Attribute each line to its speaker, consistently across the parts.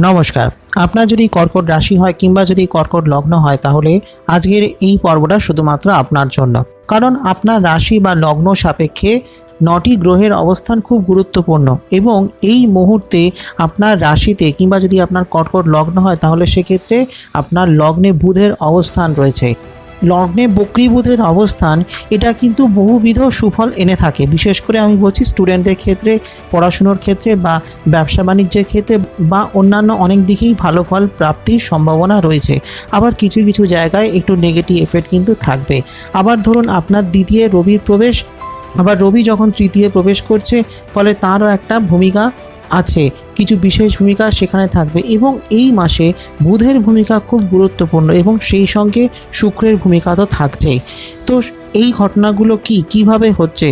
Speaker 1: নমস্কার। আপনার যদি কর্কট রাশি হয় কিংবা যদি কর্কট লগ্ন হয়, তাহলে আজকের এই পর্বটা শুধুমাত্র আপনার জন্য। কারণ আপনার রাশি বা লগ্ন সাপেক্ষে নটি গ্রহের অবস্থান খুব গুরুত্বপূর্ণ এবং এই মুহূর্তে আপনার রাশিতে কিংবা যদি আপনার কর্কট লগ্ন হয়, তাহলে সেক্ষেত্রে আপনার লগ্নে বুধের অবস্থান রয়েছে। লগ্নে বক্রী বুধের অবস্থান, এটা কিন্তু বহুবিধ সুফল এনে থাকে। বিশেষ করে আমি বলছি স্টুডেন্টদের ক্ষেত্রে, পড়াশুনোর ক্ষেত্রে বা ব্যবসা বাণিজ্যের ক্ষেত্রে বা অন্যান্য অনেক দিকেই ভালো ফল প্রাপ্তির সম্ভাবনা রয়েছে। আবার কিছু কিছু জায়গায় একটু নেগেটিভ এফেক্ট কিন্তু থাকবে। আবার ধরুন আপনার দ্বিতীয় রবির প্রবেশ, আবার রবি যখন তৃতীয় প্রবেশ করছে, ফলে তারও একটা ভূমিকা আছে। কিছু বিশেষ ভূমিকা সেখানে থাকবে এবং এই মাসে বুধের ভূমিকা খুব গুরুত্বপূর্ণ এবং সেই সঙ্গে শুক্রের ভূমিকা তো থাকছেই। তো এই ঘটনাগুলো কি, কীভাবে হচ্ছে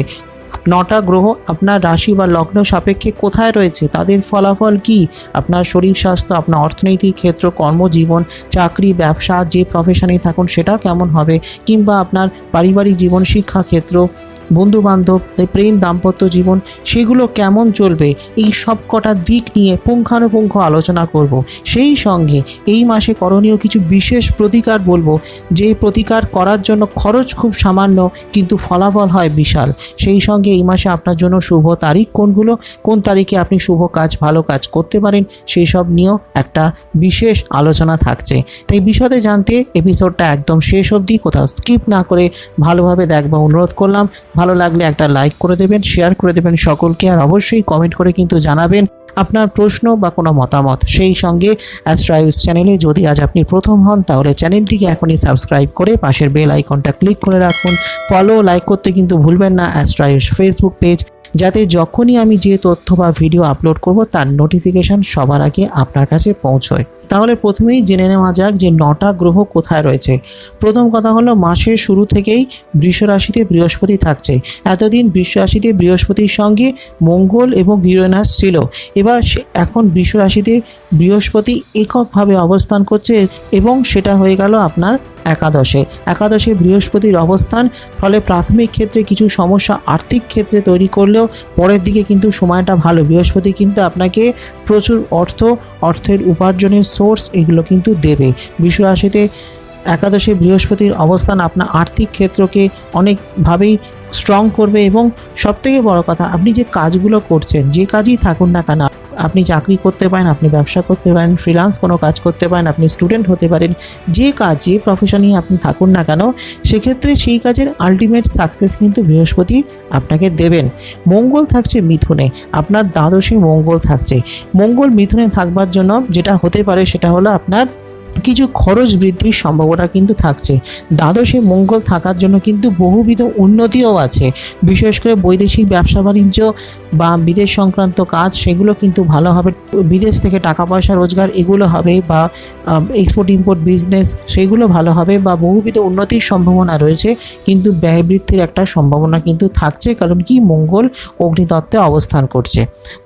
Speaker 1: নটা গ্রহ আপনার রাশি বা লগ্ন সাপেক্ষে কোথায় রয়েছে? তাদের ফলাফল কি? আপনার শরীর স্বাস্থ্য, আপনার অর্থনৈতিক ক্ষেত্র, কর্মজীবন, চাকরি, ব্যবসা, যে প্রফেশনেই থাকুন, সেটা কেমন হবে? কিংবা আপনার পারিবারিক জীবন শিক্ষা ক্ষেত্র বন্ধু বান্ধব প্রেম, দাম্পত্য জীবন, সেগুলো কেমন চলবে? এই সব কটা দিক নিয়ে পুঙ্খানুপুঙ্খ আলোচনা করব। সেই সঙ্গে এই মাসে করণীয় কিছু বিশেষ প্রতিকার বলব। যে প্রতিকার করার জন্য খরচ খুব সামান্য, কিন্তু ফলাফল হয় বিশাল। সেই সঙ্গে এই মাসে আপনার জন্য শুভ তারিখ কোনগুলো? কোন তারিখে আপনি শুভ কাজ, ভালো কাজ করতে পারেন? সেই সব নিয়েও একটা বিশেষ আলোচনা থাকছে। তাই বিশদে জানতে এপিসোডটা একদম শেষ অবধি কোথাও স্কিপ না করে ভালোভাবে দেখবা অনুরোধ করলাম। ভালো লাগলে একটা লাইক করে দেবেন শেয়ার করে দেবেন সকলকে। আর অবশ্যই কমেন্ট করে কিন্তু জানাবেন আপনার প্রশ্ন বা কোনো মতামত, সেই সঙ্গে অ্যাস্ট্রাইউস চ্যানেলে যদি আজ আপনি প্রথম হন, তাহলে চ্যানেলটিকে এখনই সাবস্ক্রাইব করে পাশের বেল আইকনটা ক্লিক করে রাখুন। ফলো লাইক করতে কিন্তু ভুলবেন না অ্যাস্ট্রাইউস ফেসবুক পেজ যাতে যখনই আমি যে তথ্য বা ভিডিও আপলোড করব, তার নোটিফিকেশন সবার আগে আপনার কাছে পৌঁছয়। তাহলে প্রথমেই জেনে নেওয়া যাক যে নটা গ্রহ কোথায় রয়েছে। প্রথম কথা হলো, মাসের শুরু থেকেই বৃষ রাশিতে বৃহস্পতি থাকছে। এতদিন বৃষ রাশিতে বৃহস্পতির সঙ্গে মঙ্গল এবং ইউরেনাস ছিল। এবার এখন বৃষ রাশিতে বৃহস্পতি এককভাবে অবস্থান করছে এবং সেটা হয়ে গেল আপনার একাদশে। একাদশে বৃহস্পতির অবস্থান, ফলে প্রাথমিক ক্ষেত্রে কিছু সমস্যা আর্থিক ক্ষেত্রে তৈরি করলেও পরের দিকে কিন্তু সময়টা ভালো। বৃহস্পতি কিন্তু আপনাকে প্রচুর অর্থ, অর্থের উপার্জনের সোর্স এগুলো কিন্তু দেবে। বিশ্ব রাশিতে একাদশে বৃহস্পতির অবস্থান আপনার আর্থিক ক্ষেত্রকে অনেকভাবেই স্ট্রং করবে এবং সবথেকে বড় কথা, আপনি যে কাজগুলো করছেন, যে কাজই থাকুন না কেন আপনি চাকরি করতে পারেন, আপনি ব্যবসা করতে পারেন ফ্রিলান্স কোনো কাজ করতে পারেন, আপনি স্টুডেন্ট হতে পারেন, যে কাজ, যে প্রফেশনই আপনি থাকুন না কেন, সেক্ষেত্রে সেই কাজের আলটিমেট সাকসেস কিন্তু বৃহস্পতি আপনাকে দেবেন। মঙ্গল থাকছে মিথুনে, আপনার দ্বাদশী মঙ্গল থাকছে। মঙ্গল মিথুনে থাকবার জন্য যেটা হতে পারে সেটা হলো আপনার কিছু খরচ বৃদ্ধির সম্ভাবনা কিন্তু থাকছে। দ্বাদশে মঙ্গল থাকার জন্য কিন্তু বহুবিধ উন্নতিও আছে। বিশেষ করে বৈদেশিক ব্যবসা বাণিজ্য বা বিদেশ সংক্রান্ত কাজ, সেগুলো কিন্তু ভালো হবে। বিদেশ থেকে টাকা পয়সা রোজগার এগুলো হবে বা এক্সপোর্ট ইম্পোর্ট বিজনেস সেগুলো ভালো হবে বা বহুবিধ উন্নতির সম্ভাবনা রয়েছে। কিন্তু ব্যয় বৃদ্ধির একটা সম্ভাবনা কিন্তু থাকছে, কারণ কি মঙ্গল অগ্নিতত্ত্বে অবস্থান করছে।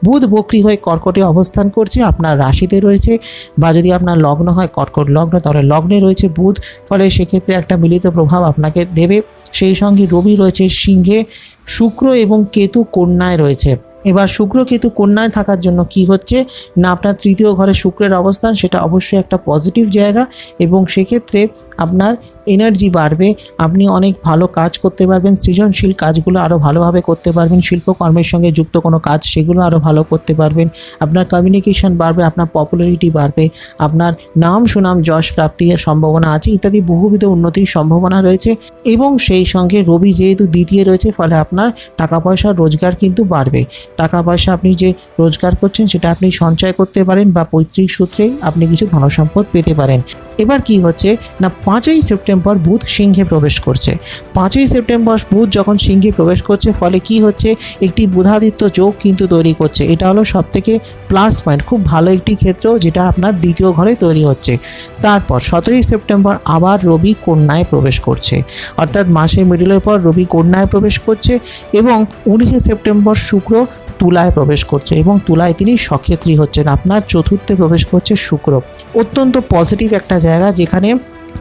Speaker 1: বুধ বক্রী হয়ে কর্কটে অবস্থান করছে, আপনার রাশিতে রয়েছে বা যদি আপনার লগ্ন হয় কর্কট লগ্ন, তাহলে লগ্নে রয়েছে বুধ, ফলে সেক্ষেত্রে একটা মিলিত প্রভাব আপনাকে দেবে। সেই সঙ্গে রবি রয়েছে সিংহে, শুক্র এবং কেতু কন্যায় রয়েছে। এবার শুক্র, কেতু কন্যায় থাকার জন্য কি হচ্ছে? না আপনার তৃতীয় ঘরে শুক্রের অবস্থান, সেটা অবশ্যই একটা পজিটিভ জায়গা এবং সেক্ষেত্রে আপনার এনার্জি বাড়বে, আপনি অনেক ভালো কাজ করতে পারবেন, সৃজনশীল কাজগুলো আরও ভালোভাবে করতে পারবেন, শিল্পকর্মের সঙ্গে যুক্ত কোনো কাজ সেগুলো আরও ভালো করতে পারবেন, আপনার কমিউনিকেশন বাড়বে, আপনার পপুলারিটি বাড়বে, আপনার নাম সুনাম যশ প্রাপ্তির সম্ভাবনা আছে, ইত্যাদি বহুবিধ উন্নতির সম্ভাবনা রয়েছে এবং সেই সঙ্গে রবি যেহেতু দ্বিতীয় রয়েছে, ফলে আপনার টাকা পয়সার রোজগার কিন্তু বাড়বে। টাকা পয়সা আপনি যে রোজগার করছেন, সেটা আপনি সঞ্চয় করতে পারেন বা পৈতৃক সূত্রে আপনি কিছু ধনসম্পদ পেতে পারেন। এবার কি হচ্ছে? না, পাঁচই সেপ্টেম্বর বুধ সিংহে প্রবেশ করছে। পাঁচই সেপ্টেম্বর বুধ যখন সিংহে প্রবেশ করছে, ফলে কি হচ্ছে? একটি বুধাদিত্য যোগ কিন্তু তৈরি করছে। এটা হলো সব থেকে প্লাস পয়েন্ট খুব ভালো একটি ক্ষেত্র যেটা আপনার দ্বিতীয় ঘরে তৈরি হচ্ছে। তারপর সতেরোই সেপ্টেম্বর আবার রবি কন্যায় প্রবেশ করছে। অর্থাৎ মাসের মিডিলের পর রবি কন্যায় প্রবেশ করছে এবং উনিশে সেপ্টেম্বর শুক্র তুলায় প্রবেশ করছে এবং তুলায় তিনি সক্ষেত্রী হচ্ছেন। আপনার চতুর্থে প্রবেশ করছে শুক্র। অত্যন্ত পজিটিভ একটা জায়গা যেখানে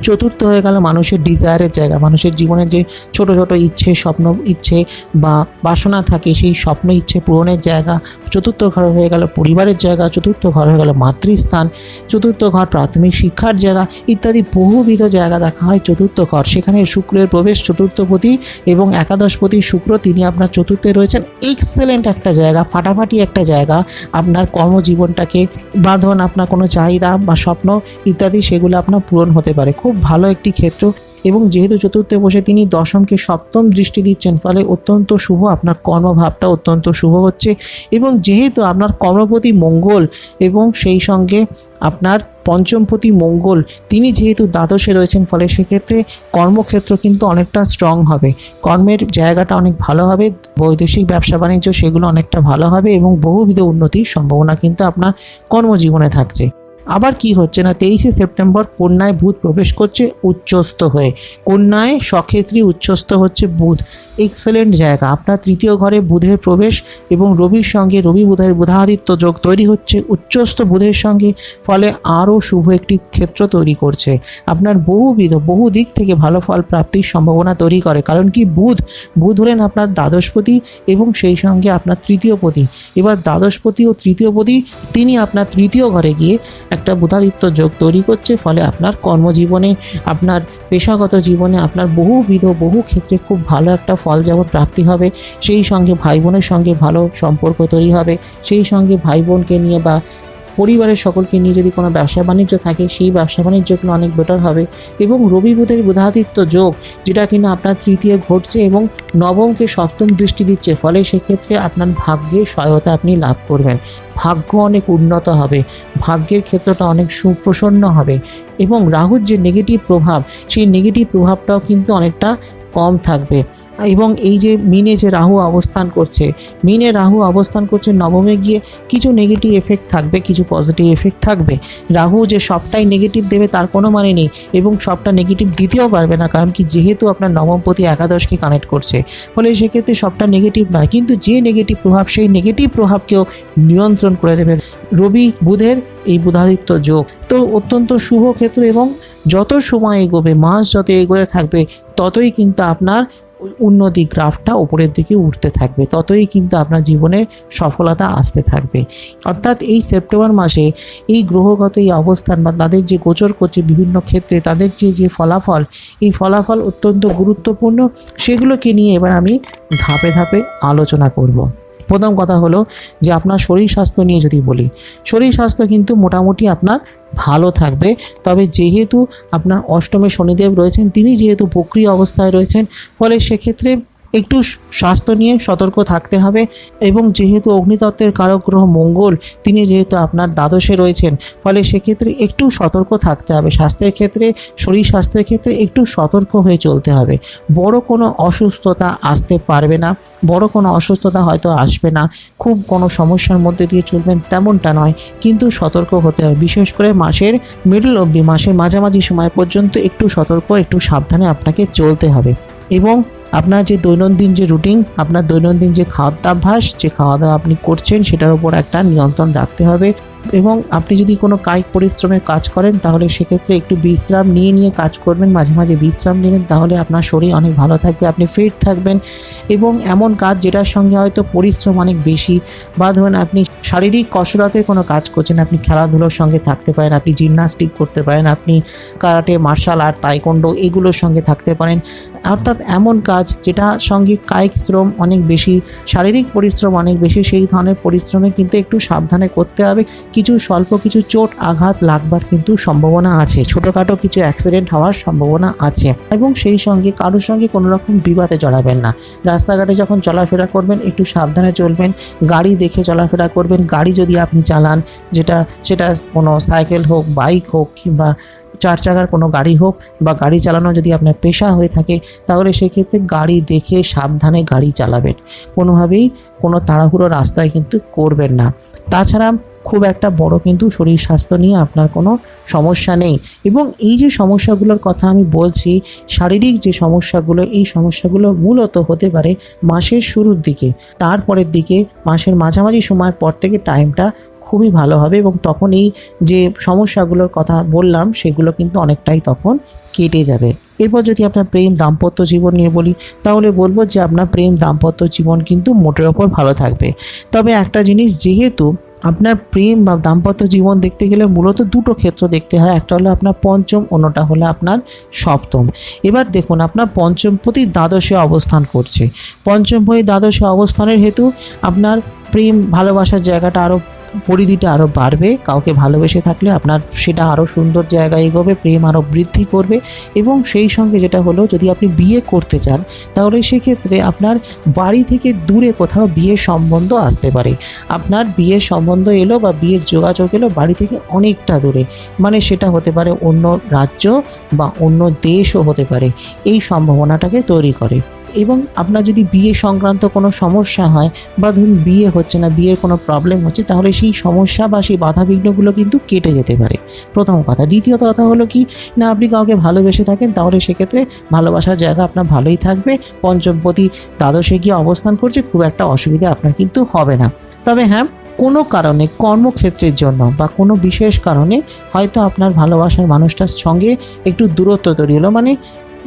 Speaker 1: চতুর্থ হয়ে গেল মানুষের ডিজায়ারের জায়গা, মানুষের জীবনে যে ছোট ছোট ইচ্ছে, স্বপ্ন, ইচ্ছে বা বাসনা থাকে, সেই স্বপ্ন, ইচ্ছে পূরণের জায়গা, চতুর্থ ঘর হয়ে গেল পরিবারের জায়গা, চতুর্থ ঘর হয়ে গেল মাতৃস্থান, চতুর্থ ঘর প্রাথমিক শিক্ষার জায়গা, ইত্যাদি বহুবিধ জায়গা দেখা হয় চতুর্থ ঘর। সেখানে শুক্রের প্রবেশ চতুর্থপতি এবং একাদশপতি শুক্র, তিনি আপনার চতুর্থে রয়েছেন। এক্সেলেন্ট একটা জায়গা, ফাটাফাটি একটা জায়গা। আপনার কর্মজীবনটাকে বাঁধন, আপনার কোনো চাহিদা বা স্বপ্ন ইত্যাদি, সেগুলো আপনার পূরণ হতে পারে। খুব ভালো একটি ক্ষেত্র এবং যেহেতু চতুর্থে বসে তিনি দশমকে সপ্তম দৃষ্টি দিচ্ছেন, ফলে অত্যন্ত শুভ আপনার কর্মভাবটা অত্যন্ত শুভ হচ্ছে এবং যেহেতু আপনার কর্মপতি মঙ্গল এবং সেই সঙ্গে আপনার পঞ্চমপতি মঙ্গল, তিনি যেহেতু দ্বাদশে রয়েছেন, ফলে সেক্ষেত্রে কর্মক্ষেত্র কিন্তু অনেকটা স্ট্রং হবে। কর্মের জায়গাটা অনেক ভালো হবে, বৈদেশিক ব্যবসা বাণিজ্য সেগুলো অনেকটা ভালো হবে এবং বহুবিধ উন্নতির সম্ভাবনা কিন্তু আপনার কর্মজীবনে থাকছে। আবার কি হচ্ছে না? তেইশে সেপ্টেম্বর কন্যায় বুধ প্রবেশ করছে উচ্চস্থ হয়ে। কন্যায় সক্ষেত্রী উচ্চস্থ হচ্ছে বুধ। এক্সেলেন্ট জায়গা। আপনার তৃতীয় ঘরে বুধের প্রবেশ এবং রবির সঙ্গে রবি বুধের বুধাদিত্য যোগ তৈরি হচ্ছে। উচ্চস্থ বুধের সঙ্গে ফলে আরও শুভ একটি ক্ষেত্র তৈরি করছে। আপনার বহুবিধ, বহু দিক থেকে ভালো ফল প্রাপ্তির সম্ভাবনা তৈরি করে। কারণ কি? বুধ বুধ হলেন আপনার দ্বাদশপতি এবং সেই সঙ্গে আপনার তৃতীয়পতি এবার দ্বাদশপতি ও তৃতীয়পতি তিনি আপনার তৃতীয় ঘরে গিয়ে একটা বুধাদিত্য যোগ তৈরি করছে, ফলে আপনার কর্মজীবনে, আপনার পেশাগত জীবনে, আপনার বহুবিধ, বহু ক্ষেত্রে খুব ভালো একটা ফল যেমন প্রাপ্তি হবে, সেই সঙ্গে ভাই বোনের সঙ্গে ভালো সম্পর্ক তৈরি হবে, সেই সঙ্গে ভাই বোনকে নিয়ে বা পরিবারের সকলকে নিয়ে যদি কোনো ব্যবসা বাণিজ্য থাকে, সেই ব্যবসা বাণিজ্যগুলো অনেক বেটার হবে। এবং রবি বুধের বুধাদিত্য যোগ, যেটা কিনা আপনার তৃতীয় ঘটছে এবং নবমকে সপ্তম দৃষ্টি দিচ্ছে, ফলে সেক্ষেত্রে আপনার ভাগ্যে সহায়তা আপনি লাভ করবেন। ভাগ্য অনেক উন্নত হবে, ভাগ্যের ক্ষেত্রটা অনেক সুপ্রসন্ন হবে এবং রাহুর যে নেগেটিভ প্রভাব, সেই নেগেটিভ প্রভাবটাও কিন্তু অনেকটা কম থাকবে। এবং এই যে মিনে যে রাহু অবস্থান করছে, মিনে রাহু অবস্থান করছে নবমে গিয়ে কিছু নেগেটিভ এফেক্ট থাকবে, কিছু পজিটিভ এফেক্ট থাকবে। রাহু যে সবটাই নেগেটিভ দেবে, তার কোনো মানে নেই। এবং সবটা নেগেটিভ দিতেও পারবে না, কারণ কি যেহেতু আপনার নবমপতি একাদশকে কানেক্ট করছে, ফলে সেক্ষেত্রে সবটা নেগেটিভ নয়। কিন্তু যে নেগেটিভ প্রভাব, সেই নেগেটিভ প্রভাবকেও নিয়ন্ত্রণ করে দেবে। রবি, বুধের এই বুধাদিত্য যোগ। তো অত্যন্ত শুভ ক্ষেত্র এবং যত সময় এগোবে, মাস যত এগোতে থাকবে, ততই কিন্তু আপনার উন্নতি গ্রাফটা উপরের দিকে উঠতে থাকবে, ততই কিন্তু আপনার জীবনে সফলতা আসতে থাকবে। অর্থাৎ এই সেপ্টেম্বর মাসে এই গ্রহগত এই অবস্থান বা তাদের যে গোচর করছে বিভিন্ন ক্ষেত্রে, তাদের যে যে ফলাফল, এই ফলাফল অত্যন্ত গুরুত্বপূর্ণ, সেগুলোকে নিয়ে এবার আমি ধাপে ধাপে আলোচনা করব। প্রথম কথা হলো যে আপনার শরীর স্বাস্থ্য নিয়ে যদি বলি, শরীর স্বাস্থ্য কিন্তু মোটামুটি আপনার ভালো থাকবে। তবে যেহেতু আপনার অষ্টমে শনিদেব রয়েছেন, তিনি যেহেতু বক্রিয় অবস্থায় রয়েছেন, ফলে সেক্ষেত্রে একটু স্বাস্থ্য নিয়ে সতর্ক থাকতে হবে এবং যেহেতু অগ্নিতত্ত্বের কারক গ্রহ মঙ্গল, তিনি যেহেতু আপনার দ্বাদশে রয়েছেন, ফলে সেক্ষেত্রে একটু সতর্ক থাকতে হবে। স্বাস্থ্যের ক্ষেত্রে, শরীর স্বাস্থ্যের ক্ষেত্রে একটু সতর্ক হয়ে চলতে হবে। বড় কোনো অসুস্থতা আসতে পারবে না। বড় কোনো অসুস্থতা হয়তো আসবে না। খুব কোনো সমস্যার মধ্যে দিয়ে চলবেন তেমনটা নয়, কিন্তু সতর্ক হতে হবে। বিশেষ করে মাসের মিডল অবধি, মাসের মাঝামাঝি সময় পর্যন্ত একটু সতর্ক, একটু সাবধানে আপনাকে চলতে হবে। এবং আপনার যে দৈনন্দিন যে রুটিন আপনার দৈনন্দিন যে খাওয়ার দাভ্যাস যে খাওয়া দাওয়া আপনি করছেন, সেটার উপর একটা নিয়ন্ত্রণ রাখতে হবে। এবং আপনি যদি কোনো কায়িক পরিশ্রমের কাজ করেন, তাহলে সেক্ষেত্রে একটু বিশ্রাম নিয়ে নিয়ে কাজ করবেন, মাঝে মাঝে বিশ্রাম নেবেন, তাহলে আপনার শরীর অনেক ভালো থাকবে, আপনি ফিট থাকবেন এবং এমন কাজ যেটার সঙ্গে হয়তো পরিশ্রম অনেক বেশি বা ধরুন আপনি শারীরিক কসরতের কোনো কাজ করছেন, আপনি খেলাধুলোর সঙ্গে থাকতে পারেন, আপনি জিমনাস্টিক করতে পারেন, আপনি কারাটে মার্শাল আর্ট তাইকন্ডো এগুলোর সঙ্গে থাকতে পারেন। অর্থাৎ এমন কাজ যেটা সঙ্গে কায়িক শ্রম অনেক বেশি, শারীরিক পরিশ্রম অনেক বেশি, সেই ধরনের পরিশ্রমে কিন্তু একটু সাবধানে করতে হবে। কিছু স্বল্প, কিছু চোট আঘাত লাগবার কিন্তু সম্ভাবনা আছে। ছোটোখাটো কিছু অ্যাক্সিডেন্ট হওয়ার সম্ভাবনা আছে এবং সেই সঙ্গে কারোর সঙ্গে কোনো রকম বিবাদে জড়াবেন না। রাস্তাঘাটে যখন চলাফেরা করবেন, একটু সাবধানে চলবেন, গাড়ি দেখে চলাফেরা করবেন। গাড়ি যদি আপনি চালান, যেটা, সেটা কোনো সাইকেল হোক, বাইক হোক কিংবা চার চাকার কোনো গাড়ি হোক বা গাড়ি চালানো যদি আপনার পেশা হয়ে থাকে, তাহলে সেক্ষেত্রে গাড়ি দেখে সাবধানে গাড়ি চালাবেন। কোনোভাবেই কোনো তাড়াহুড়ো রাস্তায় কিন্তু করবেন না। তাছাড়া খুব একটা বড় কিন্তু শরীর স্বাস্থ্য নিয়ে আপনার কোনো সমস্যা নেই। এবং এই যে সমস্যাগুলোর কথা আমি বলছি, শারীরিক যে সমস্যাগুলো, এই সমস্যাগুলো মূলত হতে পারে মাসের শুরুর দিকে। তারপরের দিকে মাসের মাঝামাঝি সময়ের পর থেকে টাইমটা খুবই ভালো হবে এবং তখন এই যে সমস্যাগুলোর কথা বললাম, সেগুলো কিন্তু অনেকটাই তখন কেটে যাবে। এরপর যদি আপনার প্রেম দাম্পত্য জীবন নিয়ে বলি, তাহলে বলব যে আপনার প্রেম দাম্পত্য জীবন কিন্তু মোটের ওপর ভালো থাকবে। তবে একটা জিনিস, যেহেতু আপনার প্রেম বা দাম্পত্য জীবন দেখতে গেলে মূলত দুটো ক্ষেত্র দেখতে হয়। একটা হলো আপনার পঞ্চম, অন্যটা হলো আপনার সপ্তম। এবার দেখুন, আপনার পঞ্চম প্রতি দ্বাদশে অবস্থান করছে। পঞ্চম হয়ে দ্বাদশে অবস্থানের হেতু আপনার প্রেম, ভালোবাসার জায়গাটা আরও পরিধিটা আরও বাড়বে, কাউকে ভালোবেসে থাকলে আপনার সেটা আরও সুন্দর জায়গায় এগোবে, প্রেম আরও বৃদ্ধি করবে এবং সেই সঙ্গে যেটা হলো, যদি আপনি বিয়ে করতে চান, তাহলে সেক্ষেত্রে আপনার বাড়ি থেকে দূরে কোথাও বিয়ের সম্বন্ধ আসতে পারে। আপনার বিয়ের সম্বন্ধ এলো বা বিয়ের যোগাযোগ এলো বাড়ি থেকে অনেকটা দূরে মানে সেটা হতে পারে অন্য রাজ্য বা অন্য দেশও হতে পারে, এই সম্ভাবনাটাকে তৈরি করে। এবং আপনার যদি বিয়ে সংক্রান্ত কোনো সমস্যা হয় বা ধরুন বিয়ে হচ্ছে না, বিয়ের কোনো প্রবলেম হচ্ছে, তাহলে সেই সমস্যা বা সেই বাধাবিঘ্নগুলো কিন্তু কেটে যেতে পারে। প্রথম কথা। দ্বিতীয়ত কথা হলো কি, না আপনি কাউকে ভালোবেসে থাকেন, তাহলে সেক্ষেত্রে ভালোবাসার জায়গা আপনার ভালোই থাকবে। পঞ্চমপতি দ্বাদশে গিয়ে অবস্থান করছে, খুব একটা অসুবিধা আপনার কিন্তু হবে না। তবে হ্যাঁ কোনো কারণে, কর্মক্ষেত্রের জন্য বা কোনো বিশেষ কারণে হয়তো আপনার ভালোবাসার মানুষটার সঙ্গে একটু দূরত্ব তৈরি হলো। মানে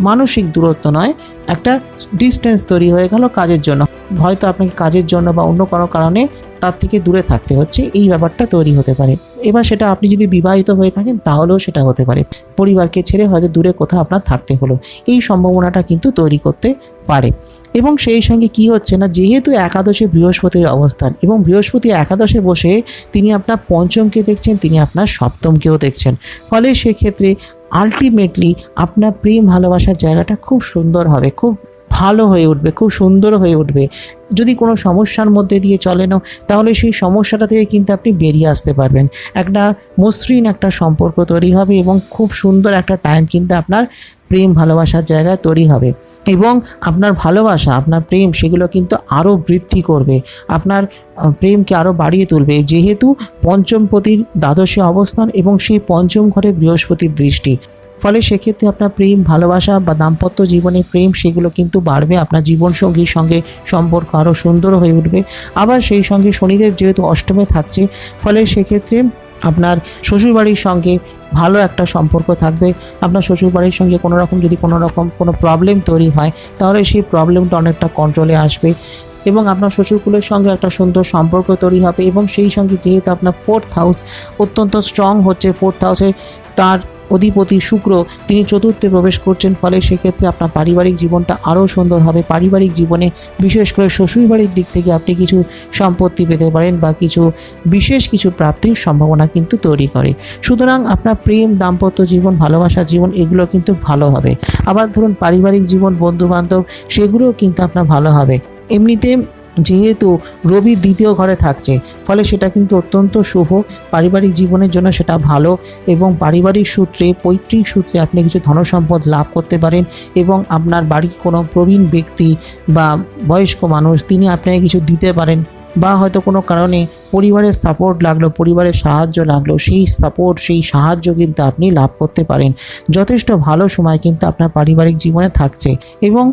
Speaker 1: মানসিক দূরত্ব নয়, একটা ডিস্টেন্স তৈরি হয়ে গেল কাজের জন্য। হয়তো আপনাকে কাজের জন্য বা অন্য কোনো কারণে তার থেকে দূরে থাকতে হচ্ছে, এই ব্যাপারটা তৈরি হতে পারে। এবার সেটা আপনি যদি বিবাহিত হয়ে থাকেন, তাহলেও সেটা হতে পারে। পরিবারকে ছেড়ে হয়তো দূরে কোথাও আপনার থাকতে হলো। এই সম্ভাবনাটা কিন্তু তৈরি করতে পারে। এবং সেই সঙ্গে কি হচ্ছে না, যেহেতু একাদশে বৃহস্পতির অবস্থান এবং বৃহস্পতি একাদশে বসে তিনি আপনার পঞ্চমকে দেখছেন, তিনি আপনার সপ্তমকেও দেখছেন। ফলে সেক্ষেত্রে আলটিমেটলি আপনার প্রেম ভালোবাসার জায়গাটা খুব সুন্দর হবে, খুব ভালো হয়ে উঠবে, খুব সুন্দর হয়ে উঠবে। যদি কোনো সমস্যার মধ্যে দিয়ে চলেনও, তাহলে সেই সমস্যাটা থেকে কিন্তু আপনি বেরিয়ে আসতে পারবেন। একটা মসৃণ একটা সম্পর্ক তৈরি হবে এবং খুব সুন্দর একটা টাইম কিন্তু আপনার প্রেম, ভালোবাসার জায়গায় তৈরি হবে। এবং আপনার ভালোবাসা, আপনার প্রেম, সেগুলো কিন্তু আরও বৃদ্ধি করবে। আপনার প্রেমকে আরও বাড়িয়ে তুলবে। যেহেতু পঞ্চমপতির দ্বাদশে অবস্থান এবং সেই পঞ্চম ঘরে বৃহস্পতির দৃষ্টি। ফলে সেক্ষেত্রে আপনার প্রেম, ভালোবাসা বা দাম্পত্য জীবনে প্রেম, সেগুলো কিন্তু বাড়বে। আপনার জীবনসঙ্গীর সঙ্গে সম্পর্ক আরও সুন্দর হয়ে উঠবে। আবার সেই সঙ্গে শনিদেব যেহেতু অষ্টমে থাকছে, ফলে সেক্ষেত্রে আপনার শ্বশুরবাড়ির সঙ্গে ভালো একটা সম্পর্ক থাকবে। আপনার শ্বশুরবাড়ির সঙ্গে কোনো রকম যদি কোনো রকম কোনো প্রবলেম তৈরি হয়, তাহলে সেই প্রবলেমটা অনেকটা কন্ট্রোলে আসবে এবং আপনার শ্বশুরকুলের সঙ্গে একটা সুন্দর সম্পর্ক তৈরি হবে এবং সেই সঙ্গে যেহেতু আপনার ফোর্থ হাউস অত্যন্ত স্ট্রং হচ্ছে ফোর্থ হাউসে তার অধিপতি শুক্র তিনি চতুর্থে প্রবেশ করছেন, ফলে সেক্ষেত্রে আপনার পারিবারিক জীবনটা আরও সুন্দর হবে। পারিবারিক জীবনে বিশেষ করে শ্বশুরবাড়ির দিক থেকে আপনি কিছু সম্পত্তি পেতে পারেন বা কিছু বিশেষ কিছু প্রাপ্তির সম্ভাবনা কিন্তু তৈরি করে। সুতরাং আপনার প্রেম, দাম্পত্য জীবন ভালোবাসা জীবন, এগুলো কিন্তু ভালো হবে। আবার ধরুন পারিবারিক জীবন বন্ধু বান্ধব সেগুলোও কিন্তু আপনার ভালো হবে। এমনিতে যেহেতু রবি দ্বিতীয় ঘরে থাকছে, ফলে সেটা কিন্তু অত্যন্ত শুভ। পারিবারিক জীবনের জন্য সেটা ভালো এবং পারিবারিক সূত্রে, পৈতৃক সূত্রে আপনি কিছু ধনসম্পদ লাভ করতে পারেন এবং আপনার বাড়ির কোনো প্রবীণ ব্যক্তি বা বয়স্ক মানুষ, তিনি আপনাকে কিছু দিতে পারেন। বা হয়তো কোনো কারণে পরিবারের সাপোর্ট লাগল, পরিবারের সাহায্য লাগল, সেই সাপোর্ট সেই সাহায্য কিন্তু আপনি লাভ করতে পারেন। যথেষ্ট ভালো সময় কিন্তু আপনার পারিবারিক জীবনে থাকছে এবং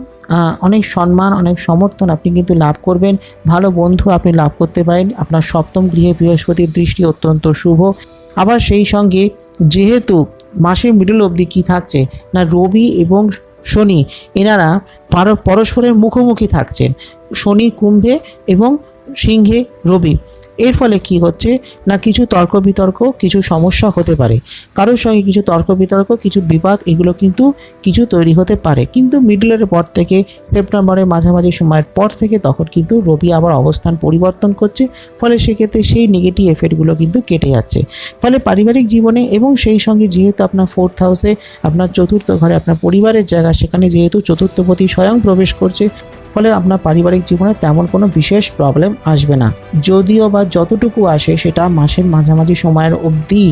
Speaker 1: অনেক সম্মান, অনেক সমর্থন আপনি কিন্তু লাভ করবেন। ভালো বন্ধু আপনি লাভ করতে পারেন। আপনার সপ্তম গৃহে বৃহস্পতির দৃষ্টি অত্যন্ত শুভ। আবার সেই সঙ্গে যেহেতু মাসের মিডল অবধি কী থাকছে? না রবি এবং শনি, এনারা পার- পরস্পরের মুখোমুখি থাকছেন। শনি কুম্ভে এবং সিংহে রবি। এর ফলে কি হচ্ছে? না কিছু তর্ক বিতর্ক কিছু সমস্যা হতে পারে। কারোর সঙ্গে কিছু তর্ক বিতর্ক কিছু বিবাদ, এগুলো কিন্তু কিছু তৈরি হতে পারে। কিন্তু মিডলের পর থেকে সেপ্টেম্বরের মাঝামাঝি সময়ের পর থেকে তখন কিন্তু রবি আবার অবস্থান পরিবর্তন করছে। ফলে সেক্ষেত্রে সেই নেগেটিভ এফেক্টগুলো কিন্তু কেটে যাচ্ছে। ফলে পারিবারিক জীবনে এবং সেই সঙ্গে যেহেতু আপনার ফোর্থ হাউসে আপনার চতুর্থ ঘরে, আপনার পরিবারের জায়গা, সেখানে যেহেতু চতুর্থপতি স্বয়ং প্রবেশ করছে ফলে আপনার পারিবারিক জীবনে তেমন কোনো বিশেষ প্রবলেম আসবে না। যদিও বা যতটুকু আসে সেটা মাসের মাঝামাঝি সময়ের অবধি,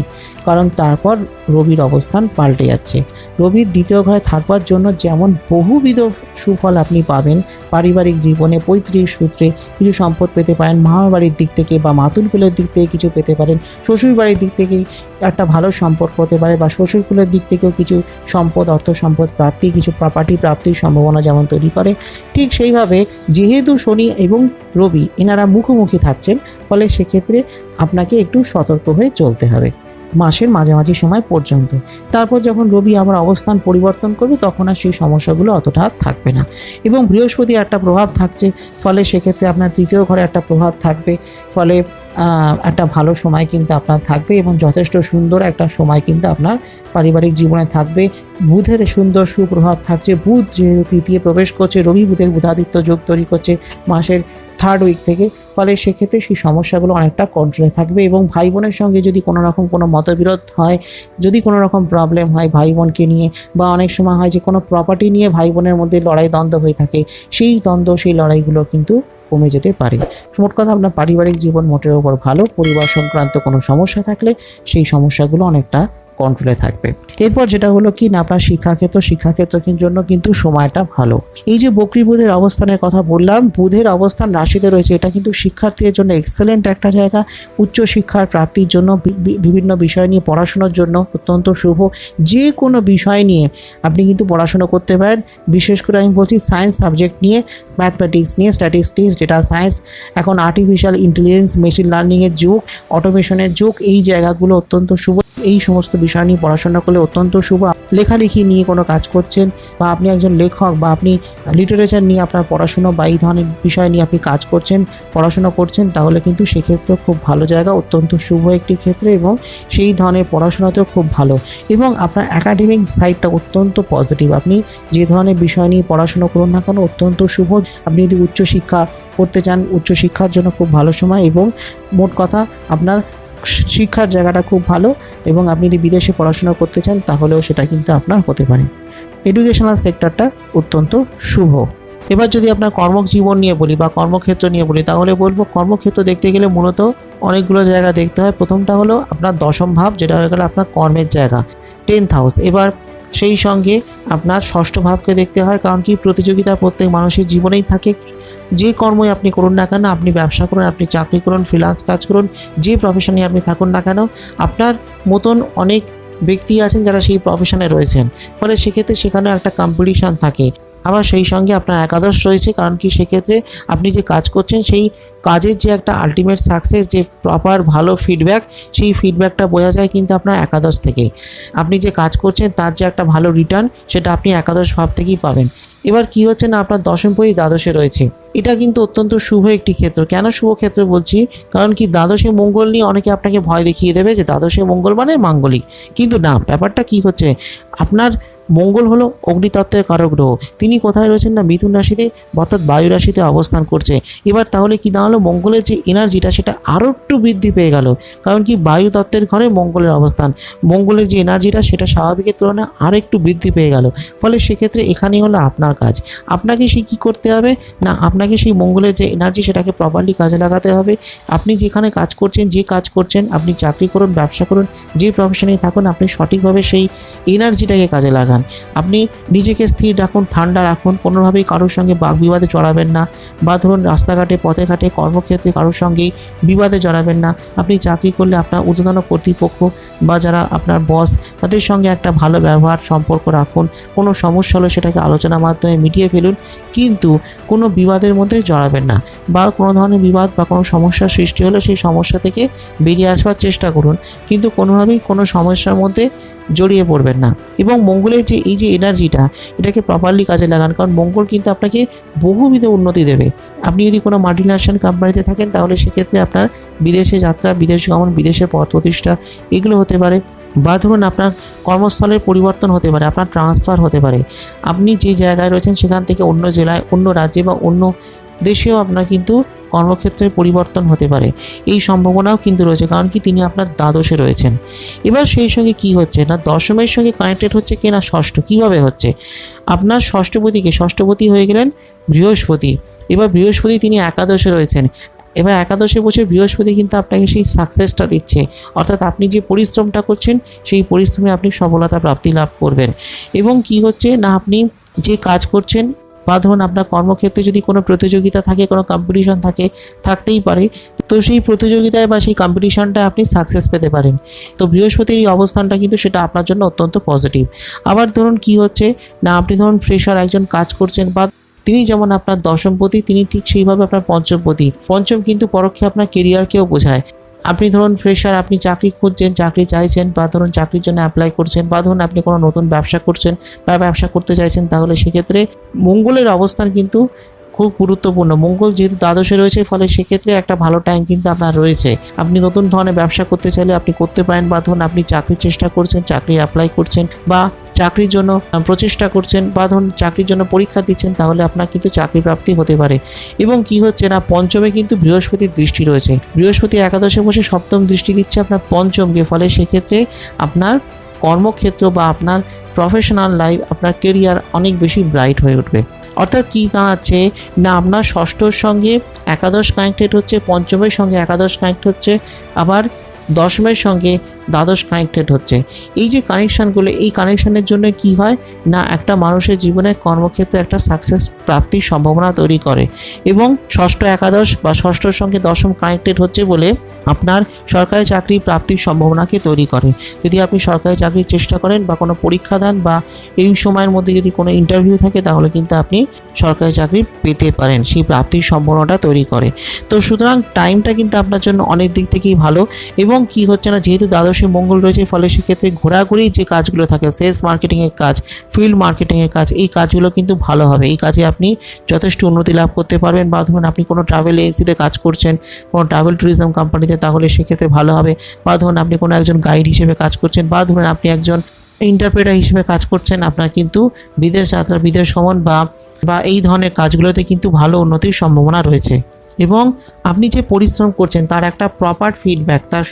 Speaker 1: কারণ তারপর রবির অবস্থান পাল্টে যাচ্ছে। রবির দ্বিতীয় ঘরে থাকবার জন্য যেমন বহুবিধ সুফল আপনি পাবেন, পারিবারিক জীবনে পৈতৃক সূত্রে কিছু সম্পদ পেতে পারেন মামার বাড়ির দিক থেকে বা মাতুল কুলের দিক থেকে কিছু পেতে পারেন শ্বশুর বাড়ির দিক থেকে একটা ভালো সম্পর্ক হতে পারে বা শ্বশুরকুলের দিক থেকেও কিছু সম্পদ, অর্থ সম্পদ, প্রাপ্তি, কিছু প্রপার্টি প্রাপ্তির সম্ভাবনা যেমন তৈরি করে। ঠিক সেইভাবে যেহেতু শনি এবং রবি এনারা মুখোমুখি থাকছেন, ফলে সেক্ষেত্রে আপনাকে একটু সতর্ক হয়ে চলতে হবে। মাসের মাঝামাঝি সময় পর্যন্ত। তারপর যখন রবি আবার অবস্থান পরিবর্তন করবে, তখন আর সেই সমস্যাগুলো অতটা থাকবে না। এবং বৃহস্পতি একটা প্রভাব থাকছে, ফলে সেক্ষেত্রে আপনার তৃতীয় ঘরে একটা প্রভাব থাকবে, ফলে একটা ভালো সময় কিন্তু আপনার থাকবে এবং যথেষ্ট সুন্দর একটা সময় কিন্তু আপনার পারিবারিক জীবনে থাকবে। বুধের সুন্দর সুপ্রভাব থাকছে, বুধ তৃতীয় প্রবেশ করছে, রবি বুধের বুধাদিত্য যোগ তৈরি করছে, মাসের থার্ড উইক থেকে, ফলে সেক্ষেত্রে সেই সমস্যাগুলো অনেকটা কন্ট্রোলে থাকবে এবং ভাই বোনের সঙ্গে যদি কোনো রকম কোনো মতবিরোধ হয়, যদি কোনো রকম প্রবলেম হয় ভাই বোনকে নিয়ে বা অনেক সময় হয় যে কোনো প্রপার্টি নিয়ে ভাই বোনের মধ্যে লড়াই দ্বন্দ্ব হয়ে থাকে, সেই দ্বন্দ্ব, সেই লড়াইগুলো কিন্তু কমে যেতে পারে। মোট কথা আপনার পারিবারিক জীবন মোটের ওপর ভালো, পরিবার সংক্রান্ত কোনো সমস্যা থাকলে সেই সমস্যাগুলো অনেকটা কন্ট্রোলে থাকবে। এরপর যেটা হলো কি না, আপনার শিক্ষাক্ষেত্র শিক্ষাক্ষেত্রের জন্য কিন্তু সময়টা ভালো। এই যে বকরি বুধের অবস্থানের কথা বললাম, বুধের অবস্থান রাশিতে রয়েছে। এটা কিন্তু শিক্ষার্থীদের জন্য এক্সেলেন্ট একটা জায়গা। উচ্চ শিক্ষার প্রাপ্তির জন্য বিভিন্ন বিষয় নিয়ে পড়াশোনার জন্য অত্যন্ত শুভ। যে কোনো বিষয় নিয়ে আপনি কিন্তু পড়াশোনা করতে পারেন। বিশেষ করে আমি বলছি সায়েন্স সাবজেক্ট নিয়ে ম্যাথমেটিক্স নিয়ে স্ট্যাটিস্টিক্স ডেটা সায়েন্স এখন আর্টিফিশিয়াল ইন্টেলিজেন্স মেশিন লার্নিংয়ের যুগ অটোমেশনের যুগ, এই জায়গাগুলো অত্যন্ত শুভ। এই সমস্ত বিষয় নিয়ে পড়াশোনা করলে অত্যন্ত শুভ। লেখালেখি নিয়ে কোনো কাজ করছেন বা আপনি একজন লেখক বা আপনি লিটারেচার নিয়ে আপনার পড়াশোনা বা এই ধরনের বিষয় নিয়ে আপনি কাজ করছেন, পড়াশোনা করছেন, তাহলে কিন্তু সেক্ষেত্রে খুব ভালো জায়গা, অত্যন্ত শুভ একটি ক্ষেত্রে এবং সেই ধরনের পড়াশোনাতেও খুব ভালো। এবং আপনার একাডেমিক সাইডটা অত্যন্ত পজিটিভ আপনি যে ধরনের বিষয় নিয়ে পড়াশোনা করুন না কেন, অত্যন্ত শুভ। আপনি যদি উচ্চশিক্ষা করতে চান, উচ্চশিক্ষার জন্য খুব ভালো সময় এবং মোট কথা আপনার শিক্ষার জায়গাটা খুব ভালো এবং আপনি যদি বিদেশে পড়াশোনা করতে চান, তাহলেও সেটা কিন্তু আপনার হতে পারে। এডুকেশনাল সেক্টরটা অত্যন্ত শুভ। এবার যদি আপনার কর্মজীবন নিয়ে বলি বা কর্মক্ষেত্র নিয়ে বলি, তাহলে বলব কর্মক্ষেত্র দেখতে গেলে মূলত অনেকগুলো জায়গা দেখতে হয়। প্রথমটা হলো আপনার দশম ভাব, যেটা হয়ে গেল আপনার কর্মের জায়গা টেন্থ হাউস এবার সেই সঙ্গে আপনার ষষ্ঠ ভাবকে দেখতে হয়, কারণ কি? প্রতিযোগিতা প্রত্যেক মানুষের জীবনেই থাকে। যে কর্মই আপনি করুন না কেন, আপনি ব্যবসা করুন, আপনি চাকরি করুন ফ্রিলান্স কাজ করুন, যে প্রফেশনে আপনি থাকুন না কেন, আপনার মতন অনেক ব্যক্তি আছেন যারা সেই প্রফেশনে রয়েছেন। ফলে সেক্ষেত্রে সেখানে একটা কম্পিটিশান থাকে। আবার সেই সঙ্গে আপনার একাদশ রয়েছে, কারণ কি সেক্ষেত্রে আপনি যে কাজ করছেন, সেই কাজের যে একটা আলটিমেট সাকসেস যে প্রপার ভালো ফিডব্যাক সেই ফিডব্যাকটা বোঝা যায় কিন্তু আপনার একাদশ থেকেই আপনি যে কাজ করছেন, তার যে একটা ভালো রিটার্ন সেটা আপনি একাদশ ভাব থেকেই পাবেন। এবার কি হচ্ছে না, আপনার দশম দশমপতি দ্বাদশে রয়েছে। এটা কিন্তু অত্যন্ত শুভ একটি ক্ষেত্র। কেন শুভ ক্ষেত্র বলছি? কারণ কি দ্বাদশে মঙ্গল নিয়ে অনেকে আপনাকে ভয় দেখিয়ে দেবে যে দ্বাদশে মঙ্গল মানে মাঙ্গলিক। কিন্তু না, ব্যাপারটা কি হচ্ছে? আপনার মঙ্গল হলো অগ্নিতত্ত্বের কারক গ্রহ। তিনি কোথায় রয়েছেন না, মিথুন রাশিতে, অর্থাৎ বায়ু রাশিতে অবস্থান করছে। এবার তাহলে কি দাঁড়াল? মঙ্গলের যে এনার্জিটা সেটা আরও একটু বৃদ্ধি পেয়ে গেল। কারণ কি বায়ু তত্ত্বের ঘরে মঙ্গলের অবস্থান। মঙ্গলের যে এনার্জিটা সেটা স্বাভাবিকের তুলনায় আরও একটু বৃদ্ধি পেয়ে গেল। ফলে সেক্ষেত্রে এখানেই হলো আপনার কাজ। আপনাকে সেই কী করতে হবে? না, আপনাকে সেই মঙ্গলের যে এনার্জি সেটাকে প্রপারলি কাজে লাগাতে হবে। আপনি যেখানে কাজ করছেন, যে কাজ করছেন, আপনি চাকরি করুন, ব্যবসা করুন, যে প্রফেশনেই থাকুন, আপনি সঠিকভাবে সেই এনার্জিটাকে কাজে লাগান। আপনি নিজেকে স্থির রাখুন, ঠান্ডা রাখুন, কোনোভাবেই কারোর সঙ্গে বাক বিবাদে চড়াবেন না। বা ধরুন রাস্তাঘাটে, পথে ঘাটে কর্মক্ষেত্রে কারোর সঙ্গেই বিবাদে জড়াবেন না। আপনি চাকরি করলে আপনার ঊর্ধ্বতন কর্তৃপক্ষ বা যারা আপনার বস তাদের সঙ্গে একটা ভালো ব্যবহার, সম্পর্ক রাখুন। কোনো সমস্যা হলে সেটাকে আলোচনার মাধ্যমে মিটিয়ে ফেলুন। কিন্তু কোনো বিবাদের মধ্যে জড়াবেন না বা কোনো ধরনের বিবাদ বা কোনো সমস্যার সৃষ্টি হলে সেই সমস্যা থেকে বেরিয়ে আসবার চেষ্টা করুন। কিন্তু কোনোভাবেই কোনো সমস্যার মধ্যে জড়িয়ে পড়বেন না। এবং মঙ্গলের যে, এই যে এনার্জিটা, এটাকে প্রপারলি কাজে লাগান। কারণ মঙ্গল কিন্তু আপনাকে বহুবিধ উন্নতি দেবে। আপনি যদি কোনো মাল্টিন্যাশনাল কোম্পানিতে থাকেন, তাহলে সেক্ষেত্রে আপনার বিদেশে যাত্রা, বিদেশ গমন, বিদেশে পথ প্রতিষ্ঠা, এগুলো হতে পারে। বা ধরুন আপনার কর্মস্থলের পরিবর্তন হতে পারে, আপনার ট্রান্সফার হতে পারে। আপনি যে জায়গায় রয়েছেন, সেখান থেকে অন্য জেলায়, অন্য রাজ্যে বা অন্য দেশেও আপনার কিন্তু কর্মক্ষেত্রে পরিবর্তন হতে পারে। এই সম্ভাবনাও কিন্তু রয়েছে, কারণ কি তিনি আপনার দ্বাদশে রয়েছেন। এবার সেই সঙ্গে কি হচ্ছে? না, দশমের সঙ্গে কানেক্টেড হচ্ছে কি? না, ষষ্ঠ। কীভাবে হচ্ছে? আপনার ষষ্ঠপতিকে ষষ্ঠপতি হয়ে গেলেন বৃহস্পতি। এবার বৃহস্পতি তিনি একাদশে রয়েছেন। এবার একাদশে বসে বৃহস্পতি কিন্তু আপনাকে সেই সাকসেসটা দিচ্ছে। অর্থাৎ আপনি যে পরিশ্রমটা করছেন, সেই পরিশ্রমে আপনি সফলতা, প্রাপ্তি লাভ করবেন। এবং কি হচ্ছে? না, আপনি যে কাজ করছেন বা ধরুন আপনার কর্মক্ষেত্রে যদি কোনো প্রতিযোগিতা থাকে, কোনো কম্পিটিশন থাকে, থাকতেই পারে। তো সেই প্রতিযোগিতায় বা সেই কম্পিটিশনটায় আপনি সাকসেস পেতে পারেন। তো বৃহস্পতির এই অবস্থানটা কিন্তু সেটা আপনার জন্য অত্যন্ত পজিটিভ আবার ধরুন কি হচ্ছে, না আপনি ধরুন ফ্রেশার একজন কাজ করছেন বা তিনি যেমন আপনার দশমপতি, তিনি ঠিক সেইভাবে আপনার পঞ্চমপতি। পঞ্চম কিন্তু পরোক্ষে আপনার কেরিয়ারকেও বোঝায়। আপনি ধরুন ফ্রেশার আপনি চাকরি খুঁজছেন, চাকরি চাইছেন বা ধরুন চাকরির জন্য অ্যাপ্লাই করছেন বা ধরুন আপনি কোনো নতুন ব্যবসা করছেন বা ব্যবসা করতে চাইছেন, তাহলে সেক্ষেত্রে মঙ্গলের অবস্থান কিন্তু খুব গুরুত্বপূর্ণ। মঙ্গল যেহেতু দ্বাদশে রয়েছে, ফলে সেক্ষেত্রে একটা ভালো টাইম কিন্তু আপনার রয়েছে। আপনি নতুন ধরনের ব্যবসা করতে চাইলে আপনি করতে পারেন বা ধরুন আপনি চাকরির চেষ্টা করছেন, চাকরি অ্যাপ্লাই করছেন বা চাকরির জন্য প্রচেষ্টা করছেন বা ধরুন চাকরির জন্য পরীক্ষা দিচ্ছেন, তাহলে আপনার কিন্তু চাকরি প্রাপ্তি হতে পারে। এবং কি হচ্ছে না, পঞ্চমে কিন্তু বৃহস্পতির দৃষ্টি রয়েছে। বৃহস্পতি একাদশে বসে সপ্তম দৃষ্টি দিচ্ছে আপনার পঞ্চমকে, ফলে সেক্ষেত্রে আপনার কর্মক্ষেত্র বা আপনার প্রফেশনাল লাইফ আপনার কেরিয়ার অনেক বেশি ব্রাইট হয়ে উঠবে। অর্থাৎ কী দাঁড়াচ্ছে না আপনার ষষ্ঠর সঙ্গে একাদশ কানেক্টেড হচ্ছে, পঞ্চমের সঙ্গে একাদশ কানেক্ট হচ্ছে, আবার দশমের সঙ্গে দ্বাদশ কানেক্টেড হচ্ছে। এই যে কানেকশানগুলো এই কানেকশানের জন্য কি হয়? না, একটা মানুষের জীবনে কর্মক্ষেত্রে একটা সাকসেস প্রাপ্তির সম্ভাবনা তৈরি করে। এবং ষষ্ঠ একাদশ বা ষষ্ঠর সঙ্গে দশম কানেক্টেড হচ্ছে বলে আপনার সরকারি চাকরি প্রাপ্তির সম্ভাবনাকে তৈরি করে। যদি আপনি সরকারি চাকরির চেষ্টা করেন বা কোনো পরীক্ষা দেন বা এই সময়ের মধ্যে যদি কোনো ইন্টারভিউ থাকে, তাহলে কিন্তু আপনি সরকারি চাকরি পেতে পারেন। সেই প্রাপ্তির সম্ভাবনাটা তৈরি করে। তো সুতরাং টাইমটা কিন্তু আপনার জন্য অনেক দিক থেকেই ভালো। এবং কি হচ্ছে না, যেহেতু দ্বাদশে মঙ্গল রয়েছে, ফলে সেক্ষেত্রে ঘোরাঘুরি যে কাজগুলো থাকে সেলস মার্কেটিংয়ের কাজ ফিল্ড মার্কেটিংয়ের কাজ, এই কাজগুলো কিন্তু ভালো হবে। এই কাজে আপনি যথেষ্ট উন্নতি লাভ করতে পারবেন বা ধরুন আপনি কোনো ট্রাভেল এজেন্সিতে কাজ করছেন, কোনো ট্রাভেল ট্যুরিজম কোম্পানিতে তাহলে সেক্ষেত্রে ভালো হবে। বা ধরুন আপনি কোনো একজন গাইড হিসেবে কাজ করছেন, বা ধরুন আপনি একজন ইন্টারপ্রেটার হিসেবে কাজ করছেন, আপনার কিন্তু বিদেশ যাত্রা, বিদেশ ভ্রমণ বা বা এই ধরনের কাজগুলোতে কিন্তু ভালো উন্নতির সম্ভাবনা রয়েছে। এবং আপনি যে পরিশ্রম করছেন, তার একটা প্রপার ফিডব্যাক তার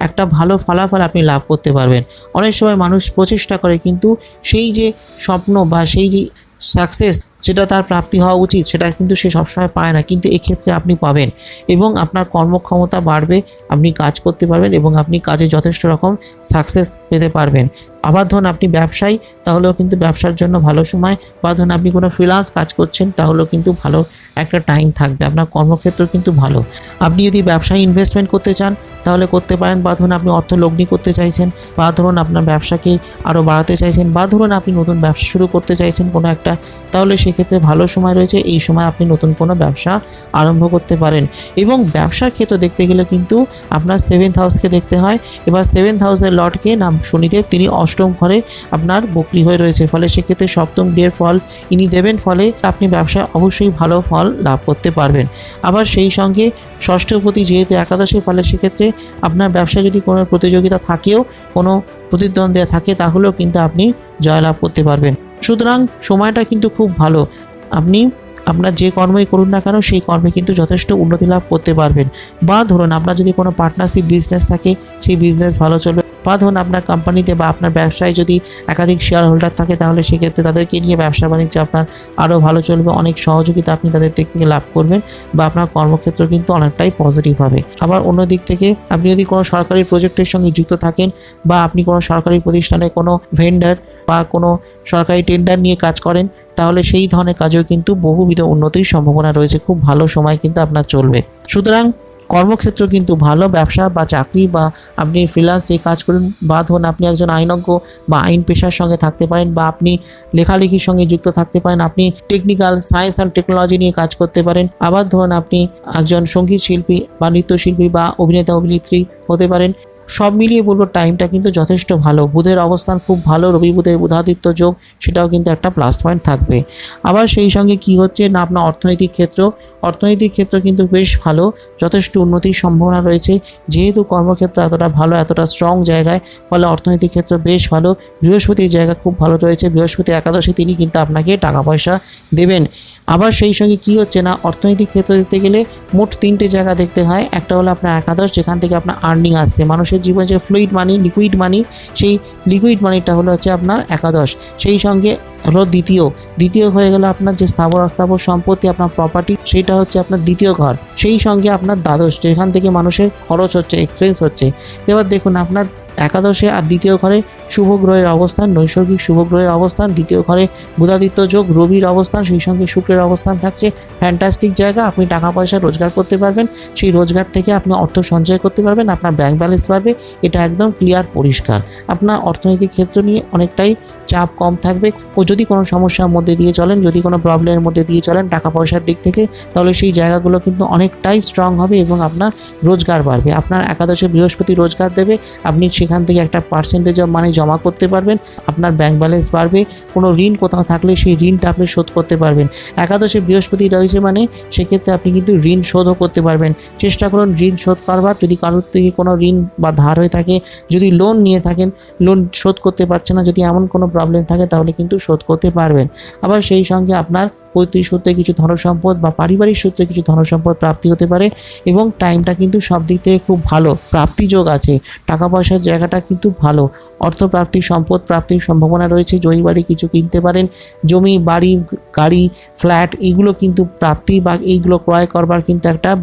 Speaker 1: একটা ভালো ফলাফল আপনি লাভ করতে পারবেন। অনেক সময় মানুষ প্রচেষ্টা করে, কিন্তু সেই যে স্বপ্ন বা সেই যে সাকসেস যেটা তার প্রাপ্তি হওয়া উচিত, সেটা কিন্তু সে সবসময় পায় না। কিন্তু এক্ষেত্রে আপনি পাবেন এবং আপনার কর্মক্ষমতা বাড়বে, আপনি কাজ করতে পারবেন এবং আপনি কাজে যথেষ্ট রকম সাকসেস পেতে পারবেন। আবার ধরুন আপনি ব্যবসায়ী, তাহলেও কিন্তু ব্যবসার জন্য ভালো সময়, বা ধরুন আপনি কোনো ফ্রিলান্স কাজ করছেন, তাহলেও কিন্তু ভালো একটা টাইম থাকবে। আপনার কর্মক্ষেত্র কিন্তু ভালো। আপনি যদি ব্যবসায় ইনভেস্টমেন্ট করতে চান তাহলে করতে পারেন বা ধরুন আপনি অর্থ লগ্নি করতে চাইছেন বা ধরুন আপনার ব্যবসাকে আরও বাড়াতে চাইছেন বা ধরুন আপনি নতুন ব্যবসা শুরু করতে চাইছেন কোনো একটা, তাহলে সেক্ষেত্রে ভালো সময় রয়েছে। এই সময় আপনি নতুন কোনো ব্যবসা আরম্ভ করতে পারেন। এবং ব্যবসার ক্ষেত্রে দেখতে গেলে কিন্তু আপনার সেভেন্থ হাউসকে দেখতে হয়। এবার সেভেন্থ হাউসের লর্ডকে নাম শনিদেব, তিনি অষ্টম ঘরে আপনার বকরি হয়ে রয়েছে। ফলে সেক্ষেত্রে সপ্তম ডিয়ের ফল ইনি দেবেন। ফলে আপনি ব্যবসা অবশ্যই ভালো ফল লাভ করতে পারবেন। আবার সেই সঙ্গে ষষ্ঠপতি যেহেতু একাদশী, ফলে সেক্ষেত্রে আপনার ব্যবসা যদি কোনো প্রতিযোগিতা থাকেও, কোনো প্রতিদ্বন্দ্বিতা থাকে, তাহলেও কিন্তু আপনি জয়লাভ করতে পারবেন। সুতরাং সময়টা কিন্তু খুব ভালো। আপনি আপনার যে কর্মই করুন না কেন, সেই কর্মে কিন্তু যথেষ্ট উন্নতি লাভ করতে পারবেন। বা ধরুন আপনার যদি কোনো পার্টনারশিপ বিজনেস থাকে, সেই বিজনেস ভালো চলবে বা ধরুন আপনার কোম্পানিতে বা আপনার ব্যবসায় যদি একাধিক শেয়ার হোল্ডার থাকে, তাহলে সেক্ষেত্রে তাদেরকে নিয়ে ব্যবসা বাণিজ্য আপনার আরও ভালো চলবে, অনেক সহযোগিতা আপনি তাদের দিক থেকে লাভ করবেন বা আপনার কর্মক্ষেত্র কিন্তু অনেকটাই পজিটিভ হবে। আবার অন্য দিক থেকে আপনি যদি কোনো সরকারি প্রজেক্টের সঙ্গে যুক্ত থাকেন বা আপনি কোনো সরকারি প্রতিষ্ঠানে কোনো ভেন্ডার বা কোনো সরকারি টেন্ডার নিয়ে কাজ করেন, তাহলে সেই ধরনের কাজেও কিন্তু বহুবিধ উন্নতির সম্ভাবনা রয়েছে। খুব ভালো সময় কিন্তু আপনার চলবে। সুতরাং কর্মক্ষেত্র কিন্তু ভালো, ব্যবসা বা চাকরি বা আপনি ফ্রিলান্স যে কাজ করুন বা ধরুন আপনি একজন আইনজ্ঞ বা আইন পেশার সঙ্গে থাকতে পারেন বা আপনি লেখালেখির সঙ্গে যুক্ত থাকতে পারেন, আপনি টেকনিক্যাল সায়েন্স অ্যান্ড টেকনোলজি নিয়ে কাজ করতে পারেন, আবার ধরুন আপনি একজন সংগীত শিল্পী বা নৃত্যশিল্পী বা অভিনেতা অভিনেত্রী হতে পারেন। সব মিলিয়ে বলব টাইমটা কিন্তু যথেষ্ট ভালো। বুধের অবস্থান খুব ভালো, রবি বুধের বুধাদিত্য যোগ, সেটাও কিন্তু একটা প্লাস পয়েন্ট থাকবে। আবার সেই সঙ্গে কি হচ্ছে না, আপনার অর্থনৈতিক ক্ষেত্র অর্থনৈতিক ক্ষেত্র কিন্তু বেশ ভালো, যথেষ্ট উন্নতির সম্ভাবনা রয়েছে। যেহেতু কর্মক্ষেত্র এতটা ভালো, এতটা স্ট্রং জায়গায়, ফলে অর্থনৈতিক ক্ষেত্র বেশ ভালো, বৃহস্পতির জায়গা খুব ভালো রয়েছে, বৃহস্পতি একাদশী তিনি কিন্তু আপনাকে টাকা পয়সা দেবেন। আবার সেই সঙ্গে কি হচ্ছে না, অর্থনৈতিক ক্ষেত্র দেখতে গেলে মোট তিনটে জায়গা দেখতে হয়। একটা হলো আপনার একাদশ, যেখান থেকে আপনার আর্নিং আসছে। মানুষের জীবনে যে ফ্লুইড মানি লিকুইড মানি সেই লিকুইড মানিটা হলো হচ্ছে আপনার একাদশ। সেই সঙ্গে হলো দ্বিতীয়। দ্বিতীয় হয়ে গেল আপনার যে স্থাবর অস্থাবর সম্পত্তি, আপনার প্রপার্টি সেটা হচ্ছে আপনার দ্বিতীয় ঘর। সেই সঙ্গে আপনার দ্বাদশ, যেখান থেকে মানুষের খরচ হচ্ছে এক্সপেন্স হচ্ছে। এবার দেখুন, আপনার একাদশে আর দ্বিতীয় ঘরে শুভ গ্রহের অবস্থান, নৈসর্গিক শুভ গ্রহের অবস্থান, দ্বিতীয় ঘরে বুধাদিত্য যোগ, রবির অবস্থান, সেই সঙ্গে শুক্রের অবস্থান থাকছে। ফ্যান্টাস্টিক জায়গা, আপনি টাকা পয়সা রোজগার করতে পারবেন, সেই রোজগার থেকে আপনি অর্থ সঞ্চয় করতে পারবেন, আপনার ব্যাংক ব্যালেন্স বাড়বে, এটা একদম ক্লিয়ার পরিষ্কার। আপনার অর্থনৈতিক ক্ষেত্র নিয়ে অনেকটাই চাপ কম থাকবে। ও যদি কোনো সমস্যার মধ্যে দিয়ে চলেন, যদি কোনো প্রবলেমের মধ্যে দিয়ে চলেন টাকা পয়সার দিক থেকে, তাহলে সেই জায়গাগুলো কিন্তু অনেকটাই স্ট্রং হবে এবং আপনার রোজগার বাড়বে। আপনার একাদশে বৃহস্পতি রোজগার দেবে, আপনি সেখান থেকে একটা পার্সেন্টেজ অফ মানি জমা করতে পারবেন, আপনার ব্যাংক ব্যালেন্স বাড়বে, কোনো ঋণ কোথাও থাকলে সেই ঋণটা আপনি শোধ করতে পারবেন। একাদশে বৃহস্পতি রয়েছে মানে সেক্ষেত্রে আপনি কিন্তু ঋণ শোধও করতে পারবেন। চেষ্টা করুন ঋণ শোধ করবার, যদি কারোর থেকে কোনো ঋণ বা ধার হয়ে থাকে, যদি লোন নিয়ে থাকেন লোন শোধ করতে পারছে না, যদি এমন কোনো প্রবলেম থাকে তাহলে কিন্তু শোধ করতে পারবেন। আবার সেই সঙ্গে আপনার পৈতৃক সূত্রে কিছু ধনসম্পদ বা পারিবারিক সূত্রে কিছু ধনসম্পদ প্রাপ্তি হতে পারে এবং টাইমটা কিন্তু সব দিক থেকে খুব ভালো। প্রাপ্তি যোগ আছে। টাকা পয়সার জায়গাটা কিন্তু ভালো। অর্থ প্রাপ্তি, সম্পদ প্রাপ্তির সম্ভাবনা রয়েছে। জমি বাড়ি কিছু কিনতে পারেন। জমি, বাড়ি, গাড়ি, ফ্ল্যাট এইগুলো কিন্তু প্রাপ্তি বা এইগুলো ক্রয় করবার কিন্তু একটা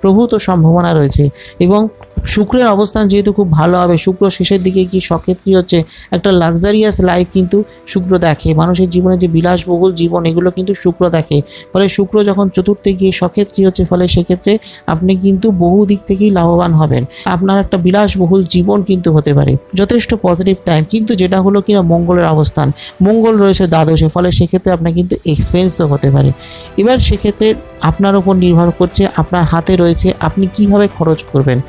Speaker 1: প্রভূত সম্ভাবনা রয়েছে। এবং শুক্রের অবস্থান যেহেতু খুব ভালো হবে, শুক্র শেষের দিকে কি সক্ষেত্রী হচ্ছে একটা লাক্সারিয়াস লাইফ কিন্তু শুক্র দেখে। মানুষের জীবনে যে বিলাসবহুল জীবন, এগুলো কিন্তু শুক্র দেখে। ফলে শুক্র যখন চতুর্থে গিয়ে সক্ষেত্রী হচ্ছে, ফলে সেক্ষেত্রে আপনি কিন্তু বহু দিক থেকেই লাভবান হবেন। আপনার একটা বিলাসবহুল জীবন কিন্তু হতে পারে। যথেষ্ট পজিটিভ টাইম কিন্তু যেটা হলো কিনা মঙ্গলের অবস্থান। মঙ্গল রয়েছে দ্বাদশে, ফলে সেক্ষেত্রে আপনার কিন্তু এক্সপেন্সও হতে পারে। এবার সেক্ষেত্রে আপনার উপর নির্ভর করছে, আপনার হাতে রয়েছে, আপনি কীভাবে খরচ করবেন?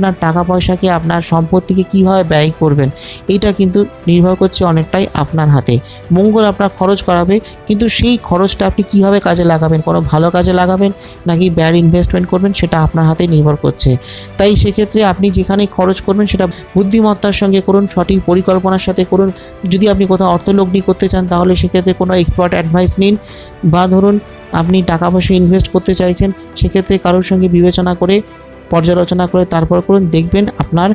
Speaker 1: আপনার টাকা পয়সাকে আপনার সম্পত্তিকে কীভাবে ব্যয় করবেন? এটা কিন্তু নির্ভর করছে অনেকটাই আপনার হাতে। মঙ্গল আপনার খরচ করাবে, কিন্তু সেই খরচটা আপনি কীভাবে কাজে লাগাবেন? কোনো ভালো কাজে লাগাবেন নাকি ব্যাড ইনভেস্টমেন্ট করবেন? সেটা আপনার হাতে নির্ভর করছে। তাই সেক্ষেত্রে আপনি যেখানে খরচ করবেন সেটা বুদ্ধিমত্তার সঙ্গে করুন, সঠিক পরিকল্পনার সাথে করুন। যদি আপনি কোথাও অর্থলগ্নি করতে চান, তাহলে সেক্ষেত্রে কোনো এক্সপার্ট অ্যাডভাইস নিন। বা ধরুন, আপনি টাকা পয়সা ইনভেস্ট করতে চাইছেন, সেক্ষেত্রে কারোর সঙ্গে বিবেচনা করে পর্যালোচনা করে তারপর করুন। দেখবেন আপনার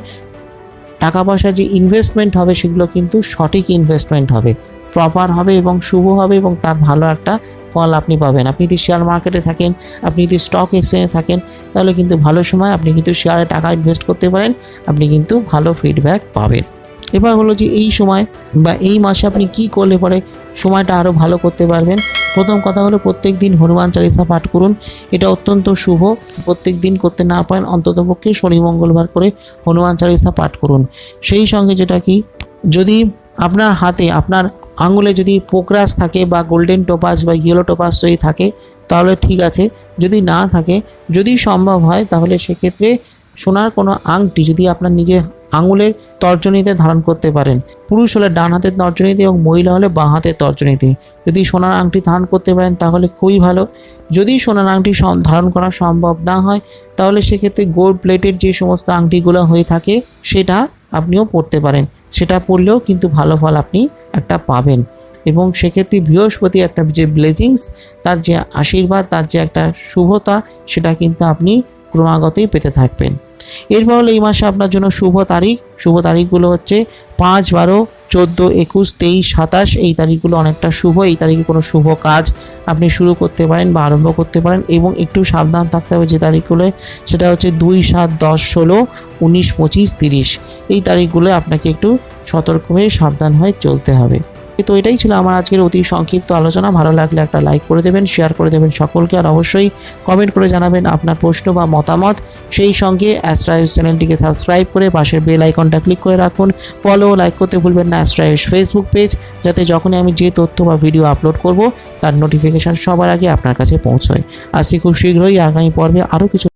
Speaker 1: টাকা পয়সা যে ইনভেস্টমেন্ট হবে, সেগুলো কিন্তু সঠিক ইনভেস্টমেন্ট হবে। প্রপার হবে এবং শুভ হবে এবং তার ভালো একটা ফল আপনি পাবেন। আপনি যদি শেয়ার মার্কেটে থাকেন, আপনি যদি স্টক এক্সচেঞ্জে থাকেন, তাহলে কিন্তু ভালো সময় আপনি কিন্তু শেয়ারে টাকা ইনভেস্ট করতে পারেন, আপনি কিন্তু ভালো ফিডব্যাক পাবেন। এবার হলো যে এই সময় বা এই মাসে আপনি কি করলে পরে সময়টা আরও ভালো করতে পারবেন? প্রথম কথা হলো প্রত্যেক দিন হনুমান চালিসা পাঠ করুন। এটা অত্যন্ত শুভ। প্রত্যেক দিন করতে না পারেন অন্ততপক্ষে শনি মঙ্গলবার করে হনুমান চালিসা পাঠ করুন। সেই সঙ্গে যেটা কি, যদি আপনার হাতে, আপনার আঙুলে যদি পোকরাস থাকে বা গোল্ডেন টোপাস বা ইয়েলো টোপাস যদি থাকে, তাহলে ঠিক আছে। যদি না থাকে, যদি সম্ভব হয়, তাহলে সেক্ষেত্রে সোনার কোনো আংটি যদি আপনার নিজের আঙুলের তর্জনীতে ধারণ করতে পারেন। পুরুষ হলে ডান হাতের তর্জনীতে এবং মহিলা হলে বাঁ হাতের তর্জনীতে। যদি সোনার আংটি ধারণ করতে পারেন, তাহলে খুবই ভালো। যদি সোনার আংটি ধারণ করা সম্ভব না হয়, তাহলে সেক্ষেত্রে গোল্ড প্লেটের যে সমস্ত আংটিগুলো হয়ে থাকে, সেটা আপনিও পরতে পারেন। সেটা পরলেও কিন্তু ভালো ফল আপনি একটা পাবেন। এবং সেক্ষেত্রে বৃহস্পতি একটা যে ব্লেসিংস তার যে আশীর্বাদ, তার যে একটা শুভতা, সেটা কিন্তু আপনি ক্রমাগতই পেতে থাকবেন। এরপর হলো এই মাসে আপনার জন্য শুভ তারিখ। শুভ তারিখগুলো হচ্ছে পাঁচ, বারো, চোদ্দ, একুশ, তেইশ, সাতাশ। এই তারিখগুলো অনেকটা শুভ। এই তারিখে কোনো শুভ কাজ আপনি শুরু করতে পারেন বা আরম্ভ করতে পারেন এবং একটু সাবধান থাকতে হবে যে তারিখগুলো, সেটা হচ্ছে দুই, সাত, দশ, ষোলো, উনিশ, পঁচিশ, তিরিশ। এই তারিখগুলো আপনাকে একটু সতর্ক হয়ে সাবধান হয়ে চলতে হবে। তো এটাই ছিল আমার আজকের অতি সংক্ষিপ্ত আলোচনা। ভালো লাগলে একটা লাইক করে দেবেন শেয়ার করে দেবেন সকলকে, আর অবশ্যই কমেন্ট করে জানাবেন আপনার প্রশ্ন বা মতামত। সেই সঙ্গে অ্যাস্ট্রাইস চ্যানেলটিকে সাবস্ক্রাইব করে পাশের বেল আইকনটা ক্লিক করে রাখুন। ফলো লাইক করতে ভুলবেন না অ্যাস্ট্রাইস ফেসবুক পেজ যাতে যখনই আমি যে তথ্য বা ভিডিও আপলোড করব, তার নোটিফিকেশান সবার আগে আপনার কাছে পৌঁছয়। আসছি খুব শীঘ্রই আগামী পর্বে আরও কিছু